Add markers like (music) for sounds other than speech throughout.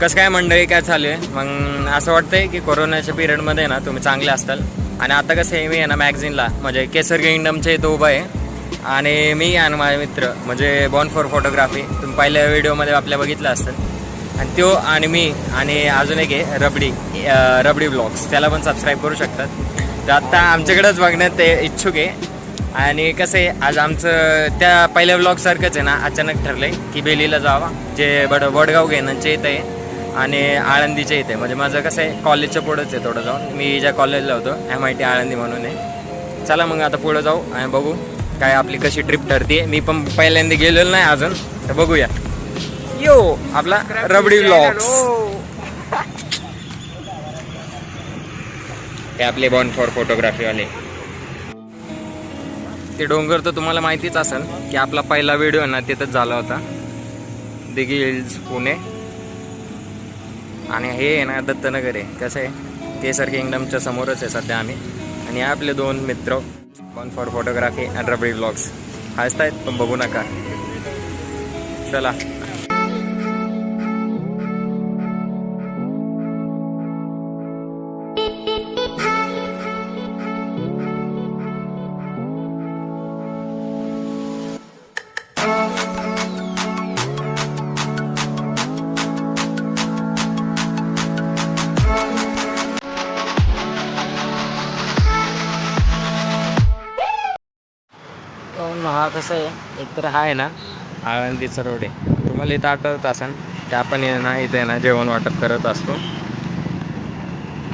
कसं काय मंडळी काय चालू आहे? मग असं वाटतंय की कोरोनाच्या पिरियडमध्ये ना तुम्ही चांगले असताल. आणि आता कसं आहे मी आहे ना मॅगझिनला म्हणजे केसर किंगडमच्या इथं उभं आहे. आणि मी आणि माझे मित्र म्हणजे बॉर्न फॉर फोटोग्राफी तुम्ही पहिल्या व्हिडिओमध्ये आपल्या बघितलं असतं आणि तो आणि मी आणि अजून एक आहे रबडी रबडी ब्लॉग्स त्याला पण सबस्क्राईब करू शकतात तर आत्ता आमच्याकडंच बघण्यात ते इच्छुक आहे. आणि कसं आहे आज आमचं त्या पहिल्या ब्लॉगसारखंच आहे ना अचानक ठरलं आहे की बेलीला जावा. जे बड वडगाव घेणंचे इथं आहे. आणि आळंदीच्या इथे. म्हणजे माझं कसं आहे कॉलेजच्या पुढंच आहे थोडं जाऊन. मी ज्या कॉलेजला होतो एम आय टी आळंदी म्हणून आहे. चला मग आता पुढं जाऊ आणि बघू काय आपली कशी ट्रिप ठरते मी पण पहिल्यांदा गेलेलो नाही अजून तर बघूया. यो आपला रबडी ब्लॉग्स (laughs) हे आपले बॉर्न फॉर फोटोग्राफीवाले ते डोंगर तर तुम्हाला माहितीच असेल की आपला पहिला व्हिडिओ ना तिथंच झाला होता. दिघी हिल्स पुणे. आणि हे आहे ना दत्तनगर आहे. कसं आहे? केसर किंगडमच्या समोरच आहे सध्या आम्ही. आणि आपले दोन मित्र. One for photography and Rabdi blogs हसतायत पण बघू नका. चला. पण हा कसं आहे. एकतर हा आहे ना आळंदीचा रोड आहे. तुम्हाला इथं आठवत असेल की आपण आहे ना इथे ना जेवण वाटप करत असतो.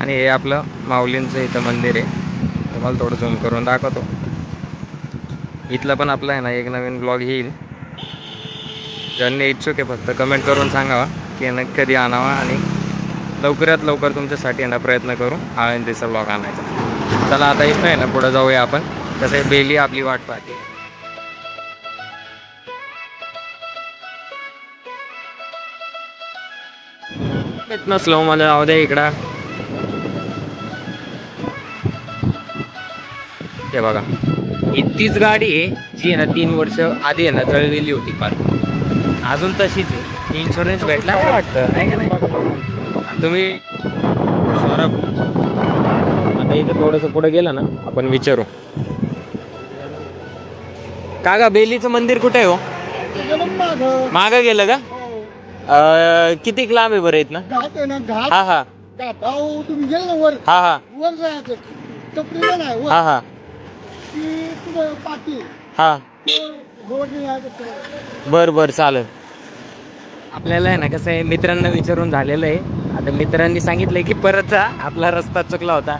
आणि हे आपलं माऊलींचं इथं मंदिर आहे. तुम्हाला थोडं झूम करून दाखवतो. इथलं पण आपलं आहे ना एक नवीन ब्लॉग येईल. ज्यांनी इच्छुक आहे फक्त कमेंट करून सांगावा की न कधी आणावा आणि लवकरात लवकर तुमच्यासाठी आहे ना प्रयत्न करू आळंदीचा ब्लॉग आणायचा. चला आता इथं आहे ना पुढं जाऊया आपण. कसं बेली आपली वाट पाहते. इथनं स्लो मध्ये जाऊ दे इकडं. हे बघा ही तीच गाडी आहे जी आहे ना तीन वर्ष आधी आहे ना जळलेली होती फार. अजून तशीच आहे. इन्शुरन्स भेटला? वाटतं? आहे का नाही? तुम्ही सौरभ आता इथं थोडंसं पुढे गेलं ना आपण विचारू. का गा बेलीचं मंदिर कुठे आहे हो? मागं गेलं का? किती लांब आहे बरं इथनं? घाट आहे ना घाट हा हा. घाट. अहो तुम्ही गेले ना वर? हा हा. वर जायचं. टपरीला नाही वर. हा हा. ती पुढं पाठी हा. रोडने यायचं पुढं. बर बर चालेल. आपल्याला आहे ना कसं आहे मित्रांना विचारून झालेलं आहे. आता मित्रांनी सांगितलंय की परत जा आपला रस्ता चुकला होता.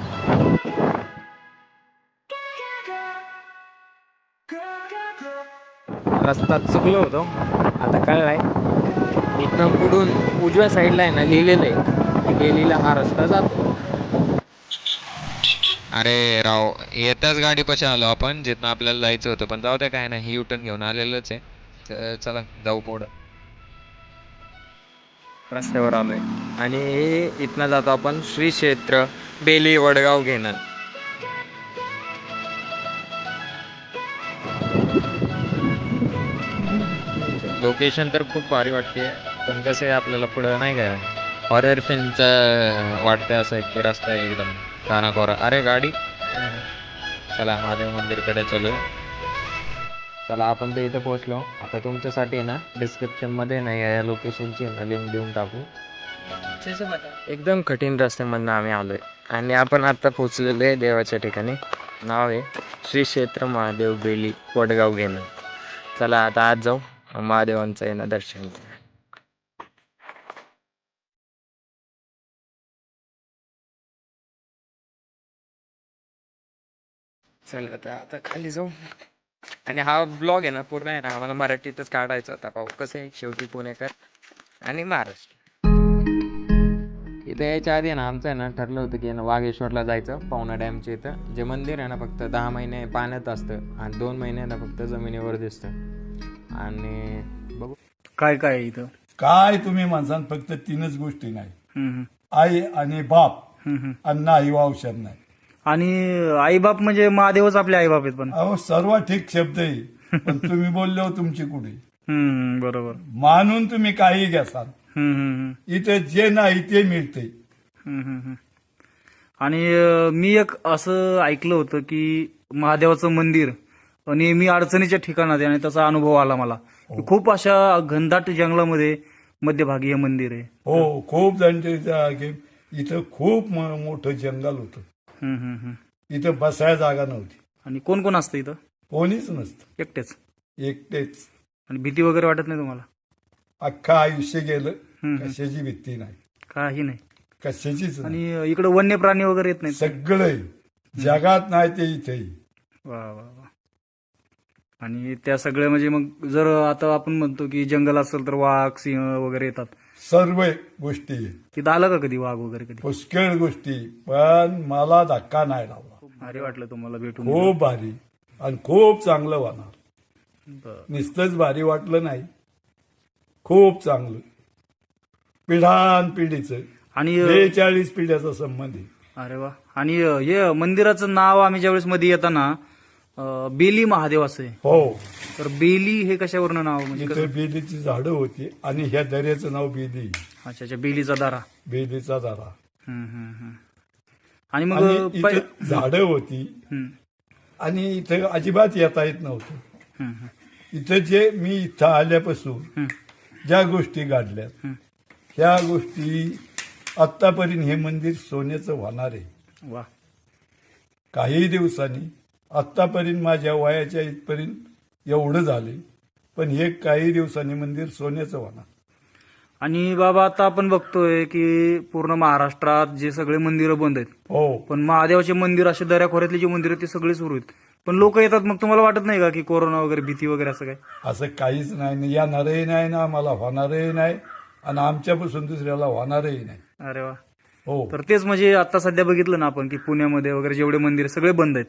रस्ता चुकलो होतो. आता कळलाय. इथनं पुढून उजव्या साईडला आहे ना लिहिलेलं आहे. गेलीला हा रस्ता जातो. अरे राव येताच गाडी पशी आलो आपण जिथनं आपल्याला जायचं होतं. पण जाऊ द्या काय नाही युटर्न घेऊन आलेलंच आहे. चला जाऊ पुढं. रस्त्यावर आलोय. आणि हे इथनं जातो आपण श्री क्षेत्र बेली वडगाव घेणं. लोकेशन तर खूप भारी वाटते. पण कसं आहे आपल्याला पुढं नाही काय हॉरर फिल्मचं वाटतं असं एक रस्ता आहे एकदम. कानाकोरा. अरे गाडी? चला महादेव मंदिरकडे चलो चला आपण तर इथं पोहोचलो. आता तुमच्यासाठी ना डिस्क्रिप्शनमध्ये नाही या लोकेशनची लिंक देऊन टाकू. एकदम कठीण रस्त्यामधनं आम्ही आलो आहे आणि आपण आत्ता पोचलेलो आहे देवाच्या ठिकाणी. नाव आहे श्री क्षेत्र महादेव बेली वडगाव घेणं. चला आता आज जाऊ. महादेवांचं आहे ना दर्शन. चल आता आता खाली जाऊ. आणि हा ब्लॉग आहे ना पूर्ण आहे ना आम्हाला मराठीतच काढायचा होता. पाहू कसं आहे शेवटी पुणेकर आणि महाराष्ट्र. इथं यायच्या आधी ना आमचं आहे ना ठरलं होतं की ना वाघेश्वरला जायचं पवना डॅमच्या इथं. जे मंदिर आहे ना फक्त दहा महिने पाण्यात असतं आणि दोन महिने ना फक्त जमिनीवर दिसतं. आणि बघू. काय काय आहे इथं? काय तुम्ही माणसान फक्त तीनच गोष्टी नाही. हम्म, आई आणि बाप हम्म, हम्म. आणि नाही औषध नाही. आणि आईबाप म्हणजे महादेवच आपले आईबाप आहेत पण. अहो सर्व ठीक शब्द आहे पण तुम्ही बोलले हो तुमची कुठे. हम्म, बरोबर. मानून तुम्ही काही घ्यासाल. हम्म, हम्म, हम्म. इथं जे नाही ते मिळते. हम्म, हम्म, हम्म. आणि अं, मी एक असं ऐकलं होतं की महादेवाचं मंदिर नेहमी अडचणीच्या ठिकाणात आहे आणि त्याचा अनुभव आला मला. की खूप अशा घनदाट जंगलामध्ये मध्यभागी हे मंदिर आहे. हो खूप जणांच्या आगे इथं खूप म- मोठं जंगल होतं. इथं बसायला जागा नव्हती. आणि कोण कोण असतं इथं? कोणीच नसतं. एकटेच. एकटेच. आणि भीती वगैरे वाटत नाही तुम्हाला? अख्खं आयुष्य गेलं. कशाची भीती नाही. काही नाही. कशाचीच नाही. आणि इकडे वन्य प्राणी वगैरे येत नाहीत सगळं जगात नाही ते इथेही. वा वा वा. आणि त्या सगळ्या म्हणजे मग जर आता आपण म्हणतो की जंगल असेल तर वाघ सिंह वगैरे येतात. सर्व गोष्टी. तिथं आलं का कधी वाघ वगैरे कधी? पुष्कळ गोष्टी पण मला धक्का नाही लावला भारी वाटलं तुम्हाला भेटून. खूप भारी आणि खूप चांगलं बरं. नुसतंच भारी वाटलं नाही. खूप चांगलं. पिढान पिढीचं. आणि बेचाळीस पिढ्याचा संबंध आहे. अरे वा. आणि हे मंदिराचं नाव आम्ही ज्यावेळेस मध्ये येताना अं, बेली महादेव असं आहे. हो. तर बेली हे कशावरनं नाव म्हणजे कसं? इथं बेलीची झाडं होती आणि ह्या दर्याचं नाव बेली. अच्छा अच्छा बेलीचा दारा. बेलीचा दारा. हम्म, हम्म, हम्म. आणि मग आणि पै- इथं झाडं होती. हम्म, आणि इथं अजिबात येता येत नव्हतं. हम्म, हम्म, इथं जे मी इथं आल्यापासून हम्म, ज्या गोष्टी हम्म. ह्या गोष्टी आत्तापर्यंत हे मंदिर सोन्याचं होणार आहे. वा. काही दिवसांनी आत्तापर्यंत माझ्या वयाच्या इथपर्यंत एवढं झाले पण हे काही दिवसांनी मंदिर सोन्याचं होणार. आणि बाबा आता आपण बघतोय की पूर्ण महाराष्ट्रात जे सगळे मंदिरं बंद आहेत. हो. पण महादेवाचे मंदिर असे दऱ्याखोऱ्यातले जे मंदिर आहेत ते सगळे सुरू आहेत. पण लोक येतात मग तुम्हाला वाटत नाही का की कोरोना वगैरे भीती वगैरे असं काय? असं काहीच नाही. ना येणारही नाही ना आम्हाला होणारही नाही. आणि आमच्यापासून दुसऱ्याला होणारही नाही. अरे वा. हो. तर तेच म्हणजे आता सध्या बघितलं ना आपण की पुण्यामध्ये वगैरे जेवढे मंदिर सगळे बंद आहेत.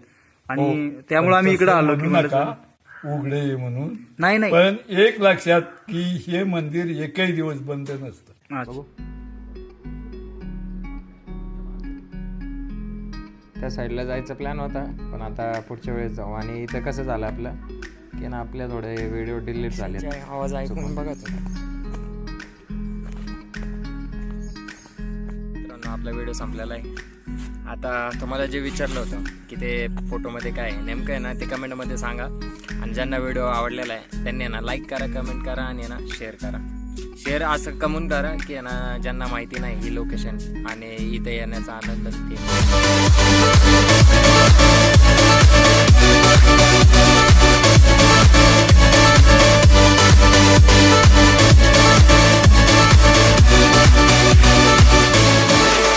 आणि त्यामुळे आम्ही इकडे आलो की नका उघडे म्हणून. नाही नाही. पण एक लक्षात की हे मंदिर एकही दिवस बंद नसतं. त्या साईडला जायचा प्लॅन होता पण आता पुढच्या वेळेस जाऊ. आणि इथं कसं झालं आपलं? की ना आपल्या थोडे व्हिडिओ डिलीट झाले आवाज ऐकून बघत मित्रांनो आपला व्हिडिओ संपलेला आहे. आता तुम्हाला जे विचारलं होतं की ते फोटोमध्ये काय आहे नेमकं आहे ना ते कमेंटमध्ये सांगा. आणि ज्यांना व्हिडिओ आवडलेला आहे त्यांनी ना लाईक करा कमेंट करा आणि ना शेअर करा. शेअर असं कमून करा की ना ज्यांना माहिती नाही ही लोकेशन आणि इथे येण्याचा आनंद